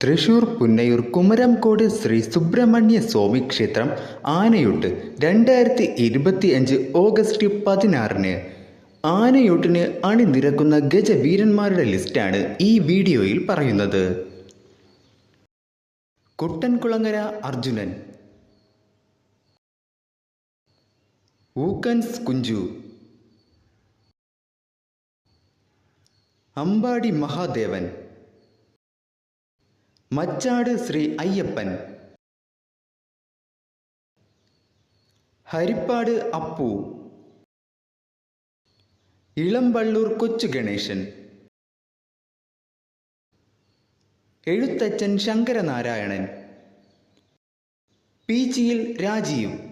തൃശൂർ പുന്നയൂർ കുമരംകോട് ശ്രീ സുബ്രഹ്മണ്യ സ്വാമി ക്ഷേത്രം ആനയൂട്ട് രണ്ടായിരത്തി ഇരുപത്തി അഞ്ച് ഓഗസ്റ്റ് പതിനാറിന്. ആനയൂട്ടിന് അണിനിരക്കുന്ന ഗജവീരന്മാരുടെ ലിസ്റ്റാണ് ഈ വീഡിയോയിൽ പറയുന്നത്. കുട്ടൻകുളങ്ങര അർജുനൻ. ഊക്കൻസ് കുഞ്ചു. അമ്പാടി മഹാദേവൻ. മച്ചാട് ശ്രീ അയ്യപ്പൻ. ഹരിപ്പാട് അപ്പു. ഇളമ്പള്ളൂർ കൊച്ചു ഗണേശൻ. എഴുത്തച്ഛൻ ശങ്കരനാരായണൻ. പീച്ചിയിൽ രാജീവ്.